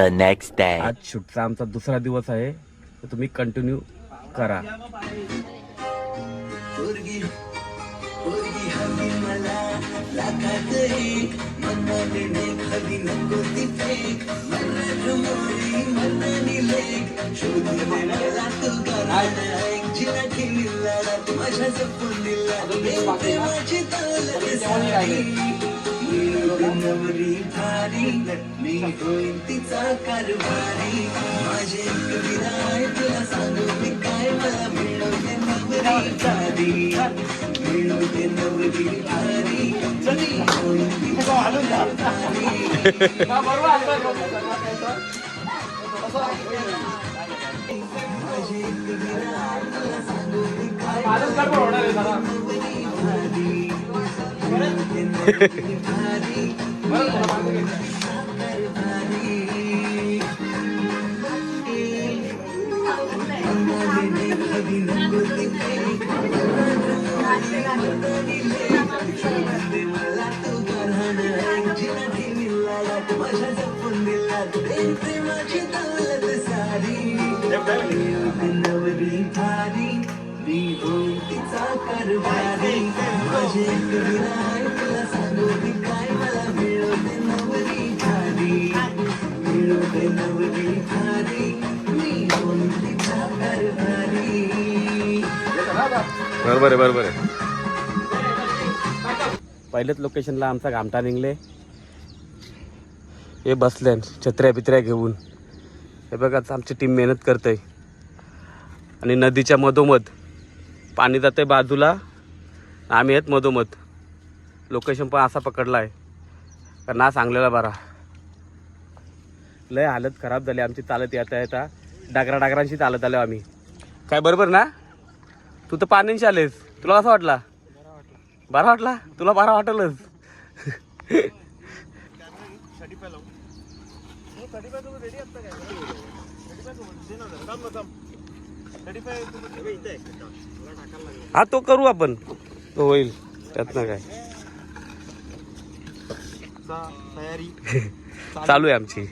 The next day. आज शूटचा आमचा दुसरा दिवस आहे. तर तुम्ही कंटिन्यू करा. नवरी धारी मी होईल तिचा कारभारी. माझे विराय तुला सांगू मी काय मला मिळवते नवरी धारी मिळवते नवरी धारी मी होईल तिचा माझे विराय तुला सांगू मी काय मला मिळवते नवरी धारी बरोबर आहे बरोबर आहे. पहिल्याच लोकेशनला आमचा घामटा निघले. हे बसले छत्र्या बित्र्या घेऊन. हे बघा आमची टीम मेहनत करते आणि नदीच्या मधोमध पाणी जाते बाजूला. आम्ही आहेत मधोमध. लोकेशन पण असा पकडला आहे का ना सांगलेला बरा. लय हालत खराब झाली आमची चालत येता येता. डागरा डागरांशी चालत आलो आम्ही. काय बरोबर ना? तू तर पाण्याशी आलेस. तुला कसा वाटला? बरं वाटला? तुला बरं वाटलच. हा तो करू आपण. तो होईल. त्यात ना काय. चालू आहे आमची.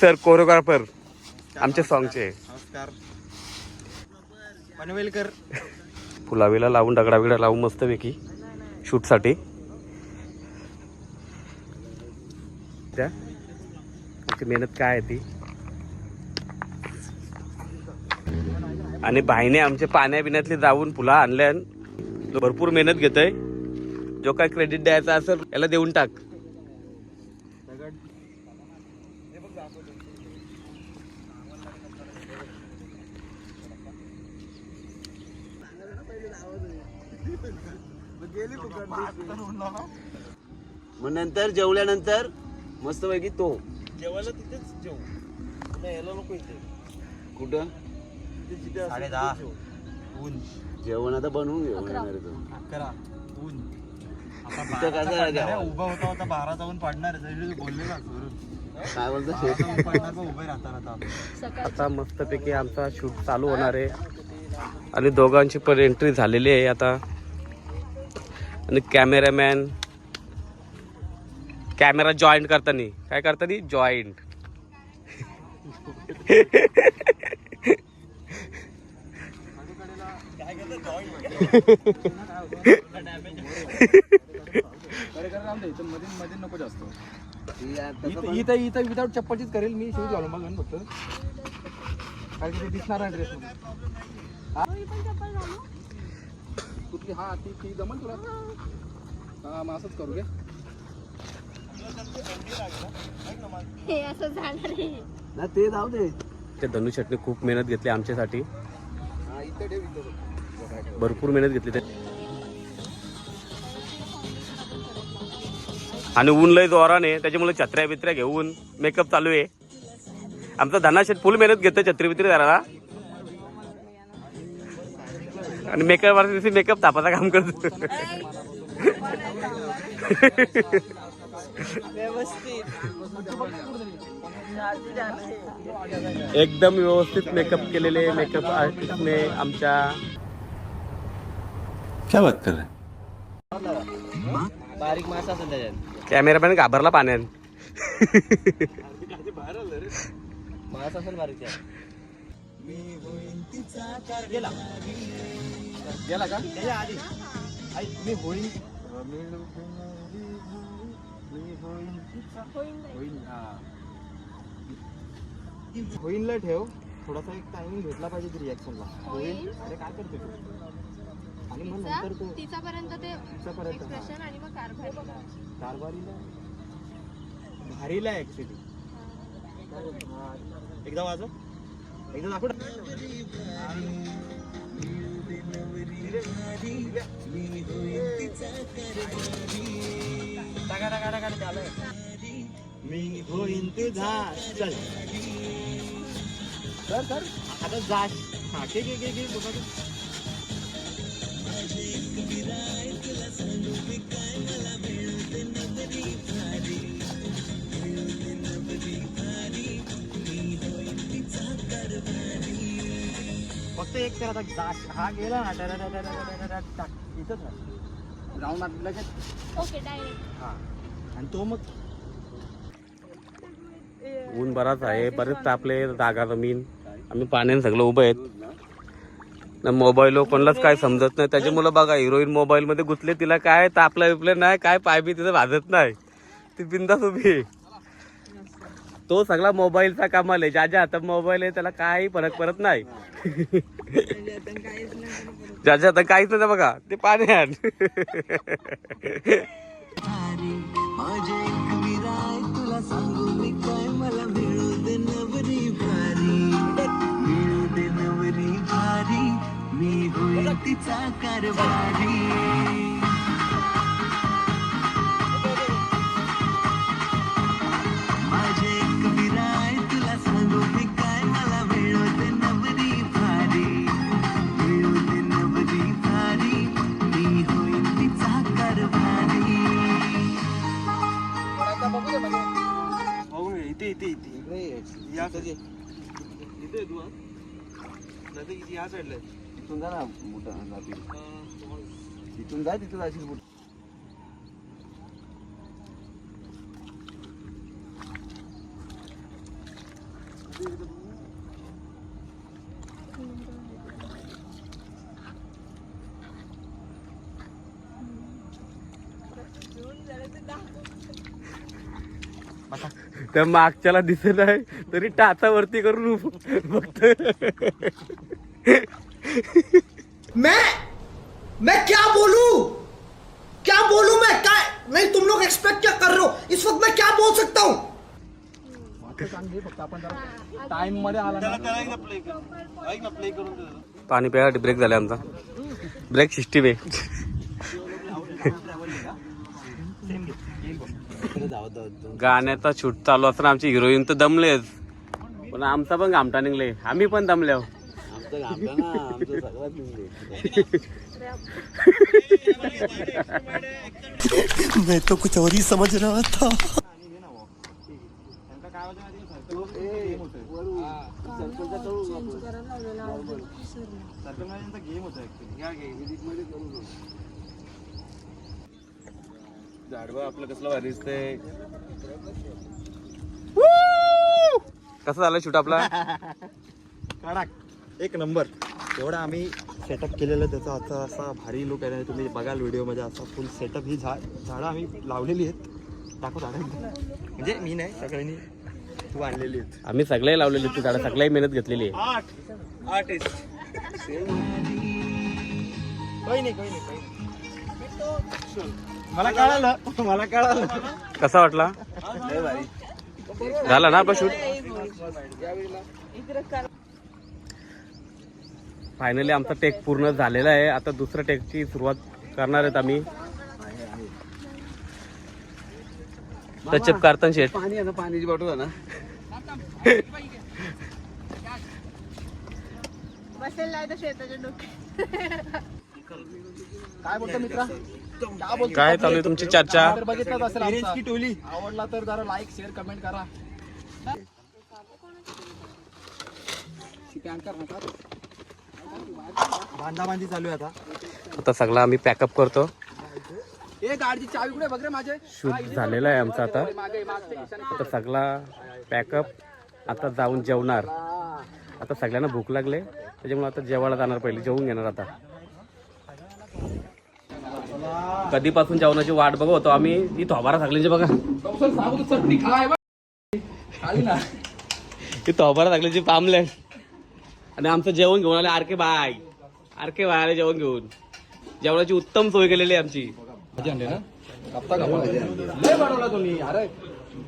सर कोरिओग्राफर आमच्या सॉंगचे नमस्कार. पनवेलकर. फुलावेला लावून दगडा बिगडा लावून मस्तपैकी शूटसाठी. त्या. आमची मेहनत काय आहे ती? आणि भाईने आमचे पाण्या बिण्यातले जाऊन फुला आणल्या भरपूर मेहनत घेतोय. जो काय क्रेडिट द्यायचा असेल याला देऊन टाक. मग नंतर जेवल्यानंतर मस्तपैकी तो. जेवायला तिथेच जेव. नाही यायला नको इथे. कुठं? साडे दहा ऊन. जेवण आता बनवून घेऊ येणार तो. अकरा. ऊन. आता तिथं कसं बाराचा आहे पडणार आहे, जेवण? उभा होता होता बाराचा ऊन पडणार आहे. बोललेला काय बोलतो? पडणार पण उभे राहता आता मस्तपैकी आमचा शूट चालू होणार आहे. आणि दोघांची पण एंट्री झालेली आहे आता. आणि कॅमेरामॅन. कॅमेरा जॉईंट करताना. काय करताना? जॉईंट. मध्ये नको जास्त इथं इथं इथं विदाऊट चप्पलचीच करेल. मी शूज घालून बघा फक्त. कारण की दिसणार नाही ड्रेस कुठली हा ती ती जमल तुला? हा मग असंच करू घे. हे असं झालं रे ना ते जाऊ दे. ते धनु शेटने खूप मेहनत घेतली आमच्यासाठी. हा इथं ठेव इथं भरपूर मेहनत घेतली ते. आणि ऊन लय जोराने त्याच्यामुळे छत्र्या बित्र्या घेऊन मेकअप चालू आहे. आमचा धना शेट फुल मेहनत घेतो छत्री बित्री धरायला आणि मेकअप आर्टिस्ट मेकअप तापाचा काम करतो एकदम व्यवस्थित मेकअप केलेले मेकअप आर्टिस्टने आमच्या बारीक मासा असेल त्याच्यात. कॅमेरामॅन घाबरला पाण्यात. माझा असेल बारीक गेला का? त्याच्या आधी. आई, मी होईन अं, मी मी होईन होईन हा होईनला ठेव. थोडासा एक टायमिंग भेटला पाहिजे रिॲक्शनला होईन अरे काय करते तू? आणि मग नंतर तू? तिचापर्यंत ते तिच्यापर्यंत आणि मग कारभार. कारभारीला? भारीला ऍक्च्युली एकदा वाजव. एकदा दाखव टाका टाका मी होईन तुझा. चल. Sir sir. आता जा. हा के आहे ठीक आहे एक तर आता हा गेला ना इथंच लगेच. ओके हा. आणि तो मग ऊन बराच आहे बरेच तापले जागा जमीन. आम्ही पाण्याने सगळं उभं आहेत. ना मोबाईल कोणालाच काय समजत नाही. त्याच्यामुळं बघा हिरोईन मोबाईलमध्ये घुसले तिला काय तापला विपलं नाही काय पायबी तिथं भाजत नाही. ती बिंदा तुम्ही तो सगळा मोबाईलचा कमाल आहे. ज्याच्या हातात मोबाईल आहे त्याला काही फरक पडत नाही. ज्याच्या हातात काहीच नाही बघा ते पाण्यात तिचा कारभारी. इथे इथे इकडे यायची. या इथे तू हा? जाते किती या साईडला आहे. तिथून जा ना मोठा जाते अं, तिथून जा तिथं जाशील बुट त्या मागच्याला दिसत नाही तरी टाचावरती करून बघत मैं मैं क्या बोलूं? क्या बोलूं मैं? क्या नहीं तुम लोग एक्सपेक्ट क्या कर रहे हो? इस वक्त मैं क्या बोल सकता हूं? फक्त टाइममध्ये आला. पाणी प्यायसाठी ब्रेक झाला आमचा. ब्रेक सिस्टीम आहे. गाण्याचा शूट चालू असताना आमची हिरोईन तर दमलेच. पण आमचा पण घामटा निघले. आम्ही पण दमल्या आमचं घामटा ना आमचं सगळ्यात निघले. मैं तो कुछ और ही समझ रहा था। गेम होतं सर्कलमध्ये त्यांचा गेम होता ऍक्च्युली या गेम झाडवा आपलं कसलं भारी दिसतंय. कसं झालं शूट आपला? कडक एक नंबर. एवढा आम्ही सेटअप केलेलं त्याचा आता असा भारी लुक आहे तुम्ही बघाल व्हिडिओमध्ये असा फुल सेटअप ही झाड झाडं आम्ही लावलेली आहेत. दाखव झाडं. म्हणजे मी नाही सगळ्यांनी तू आणलेली आहेत. आम्ही सगळे लावलेली ती झाडं सगळ्याही मेहनत घेतलेली आहे. आठ. आर्टिस्ट. काही नाही काही नाही काही नाही. मला कळालं. मला कळालं. कसा वाटला? झाला ना आपला शूट फायनली आमचा टेक पूर्ण झालेला आहे. आता दुसऱ्या टेकची सुरुवात करणार आहेत आम्ही. टचअप कार्तन शेट पाणी आहे ना पाण्याची बॉटल आहे ना. बसेल नाही तर शेताच्या डोक्यात काय बोलतो मित्रा? काय चालू आहे तुमची चर्चा? तर बघितलं असेल आमचा. की टोली. आवडला तर जरा लाईक शेअर कमेंट करा. बांधा बांधी चालू आहे आता. आता सगळा आम्ही पॅकअप करतो. ए गाडीची चावी कुठे बघ रे माझे. शूट झालेला आहे आमचा आता. मागे मागच्या खिशाने आता सगळा पॅकअप आता जाऊन जेवणार. आता सगळ्यांना भूक लागले. त्याच्यामुळे आता जेवायला जाणार पहिले. जेवून घेणार आता. कधीपासून जेवणाची वाट बघत होतो आम्ही. ही थोबारा सगळ्यांची बघा. तू चटणी खाय ही थोबारा सगळ्यांची पामलँड आणि आमचं जेवण घेऊन आले आर के बाय आर के बाय आले जेवण घेऊन. जेवणाची उत्तम सोय केलेली आहे आमची. भाजी आणली ना? कापता कापा लय बनवला तुम्ही. अरे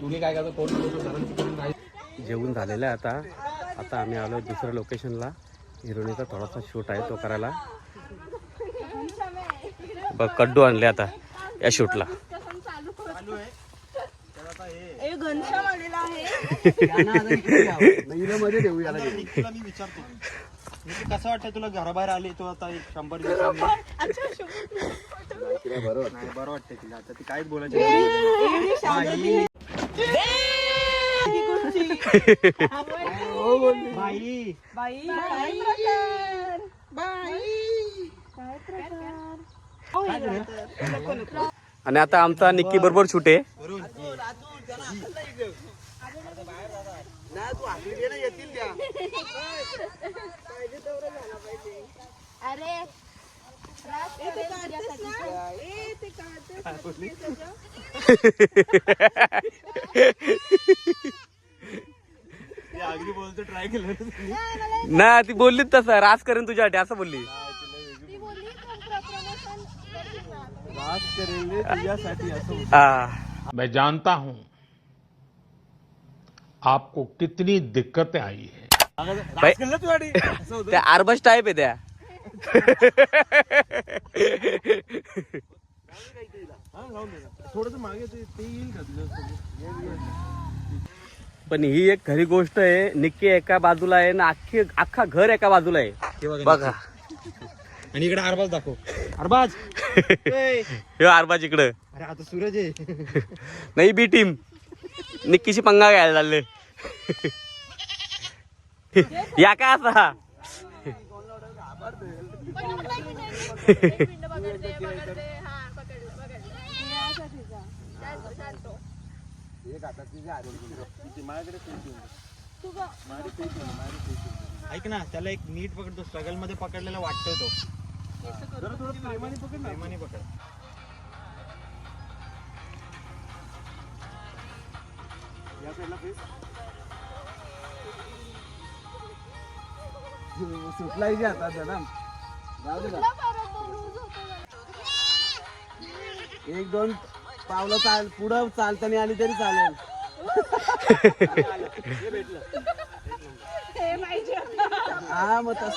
तुम्ही काय करता? कोण जेवण झालेलं आहे आता. आता आम्ही आलो दुसऱ्या लोकेशनला हिरोनीचा थोडासा शूट आहे तो करायला. कड्डू आणले आता या शूटला. कसं वाटतं तुला घराबाहेर आले तो आता एक शंभर बरं वाटतं. तिला. आता ती काहीच बोलायची नाही. बाई. आणि आता आमचा निक्की बरोबर केलं ना ती बोलली तसं. रास करेन तुझ्यासाठी असं बोलली. मैं जानता हूँ आपको कितनी दिक्कतें आई है। तू त्या आरबस टाईप आहे त्या थोडस मागे ते ते येईल का पण ही एक खरी गोष्ट आहे निक्की एका बाजूला आहे ना अख्खी अख्खा घर एका बाजूला आहे. बघा. आणि इकडे अरबाज दाखव. अरबाज? हे आरबाज इकडं. अरे आता सूरज आहे. नाही बी टीम. निक्कीशी पंगा घ्यायला चालले या काय असा हा. ऐक ना त्याला एक नीट पकडतो. स्ट्रगलमध्ये पकडलेला वाटतोय तो. जरा थोडं प्रेमाने पकड ना प्रेमाने पकड या साईडला फेस सुटलाय की आता जाऊ दे ना. एक दोन पावलं चाल पुढं चालताना आली. तरी चालेल हे हा मग तस.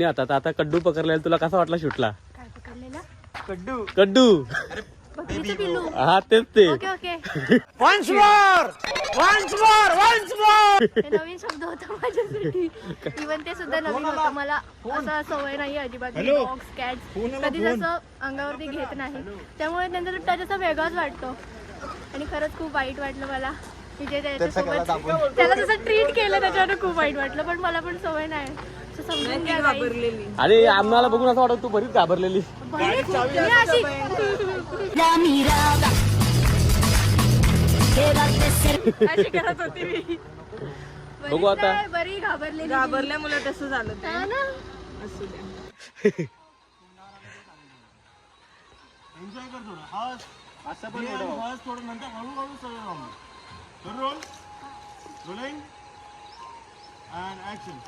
तुम्ही आता आता कड्डू पकडलेला तुला कसा वाटला शूटला? काय पकडलेलं? कड्डू. कड्डू. पिल्लू. हा तेच ते. Okay okay. हे नवीन शब्द होता माझ्यासाठी. इवन ते सुद्धा नवीन होतं. मला असं सवय नाही अजिबात. डॉग्स कॅट्स कधीच असं अंगावरती घेत नाही. त्यामुळे त्यांचा टच असा वेगळाच वाटतो. आणि खरंच खूप वाईट वाटलं मला. जे त्याच्यासोबत त्याला जसं ट्रीट केलं त्याच्यावर खूप वाईट वाटलं पण मला पण सवय नाही. असं समजून घ्या guys. अरे आम्हाला बघून असं वाटत तू बरीच घाबरलेली. बरी खूप- मी अशी. अशी करत होती मी. बघू आता. बरी घाबरलेली घाबरल्यामुळे तसं झालं ना? एन्जॉय कर थोडं. हस असं पण हस थोडं नंतर हळूहळू सगळं राहून रोल रोलिंग अँड ऍक्शन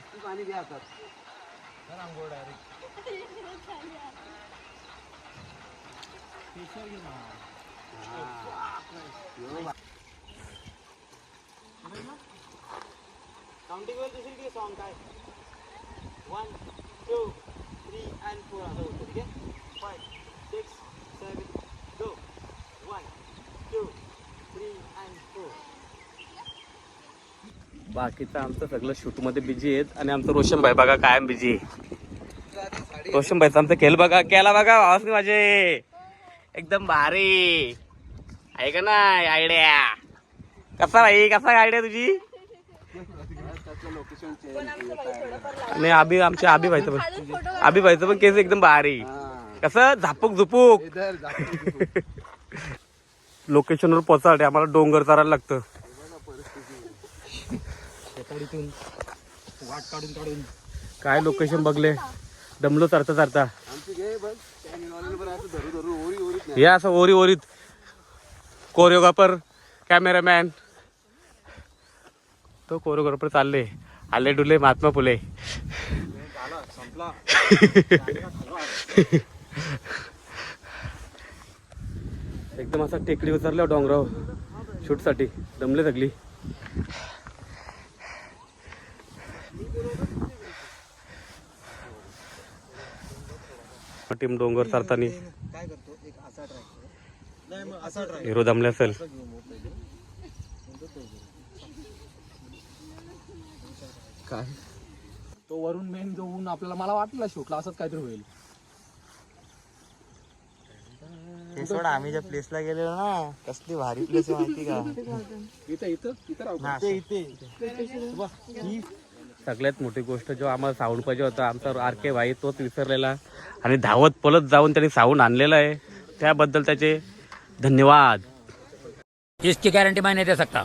जास्ती पाणी घ्या आता काउंटिंग वेळ दिसेल की सॉन्ग काय? One two three and four असं होतं ठीक आहे five six seven go one two three and four बाकीचं आमचं सगळं शूटमध्ये बिझी आहेत. आणि आमचं रोशन भाई बघा कायम बिझी रोशन भाईचं आमचं खेळ बघा. केला बघा आवाज नाही माझे. एकदम भारी. आहे का नाही? आयडिया कसा भाई? कसा आयडिया तुझी? नाही आबी आमच्या आबी भाईचं पण आबी भाईचं पण केस एकदम भारी. कसं? झापूक झुपूक. लोकेशनवर पोचासाठी आम्हाला डोंगर चालायला लागतं. शेताडीतून वाट काढून काढून. काय लोकेशन बघले? दमलो चरता चरता. हे असं ओरी ओरीत. Choreographer cameraman. तो कोरिओग्राफर चालले. आले डुले महात्मा फुले. झाला संपला एकदम असा टेकडी उतरल्या डोंगराव. शूटसाठी. दमले सगळी. टीम डोंगर चरतानी. काय करतो? एक असा ट्रॅक नाही मग असा ट्रॅक हिरो दमले असेल. तो वरून मेन जो ऊन आपल्याला मला वाटलं शूटला असंच काहीतरी होईल. ते सोडा आम्ही ज्या प्लेसला गेलेलो ना कसली भारी प्लेस माहिती का? इथं इथं इथं राहू हा, इथे सगळ्यात मोठी गोष्ट जो आम्हाला साऊंड पाहिजे होता आमचा आर के भाई तोच विसरलेला. आणि धावत पलत जाऊन त्यांनी साऊंड आणलेला आहे. त्याबद्दल त्याचे धन्यवाद. इसकी गॅरंटी मैं दे सकता?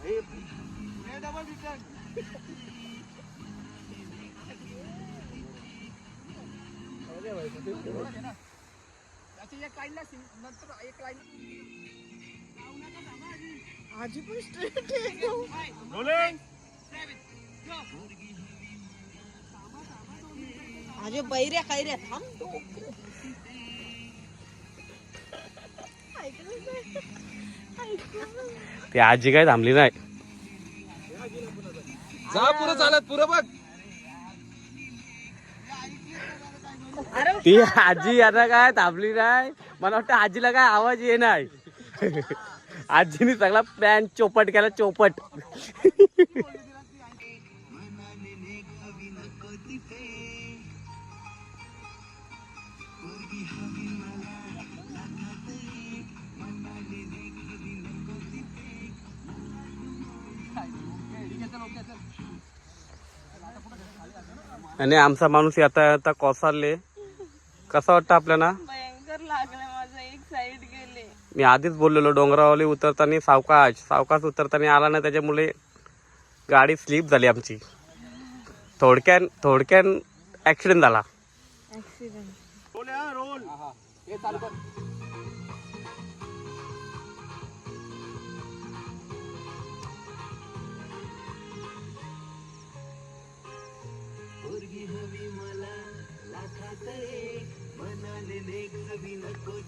बाहेर बाहेर एक नंबर अजय बैऱ्या खायऱ्या थांब ती आजी काय थांबली नाही. जा पुरं चालत पुरं बघ. ती आजी आता काय थांबली नाही. मला वाटतं आजीला काय आवाज ये नाही आजीने सगळा पॅन चोपट केला चोपट. आणि आमचा माणूस आता आता कोसारले कसा वाटतं आपल्याला? भयंकर लागलं माझं एक साईड गेले. मी आधीच बोललेलो डोंगरावली उतरताना सावकाश सावकाश उतरताना आला ना त्याच्यामुळे गाडी स्लिप झाली आमची. थोडक्यान थोडक्यान ॲक्सिडेंट झाला. हे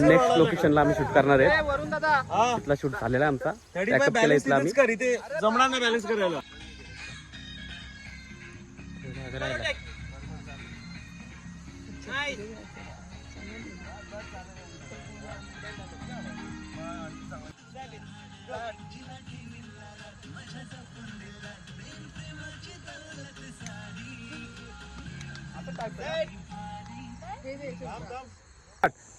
नेक्स्ट लोकेशनला आम्ही शूट करणार आहे वरुण दादा. इथला शूट झालेला आहे आमचा Backup केला इथला आम्ही. जमणार नाही बॅलन्स करायला.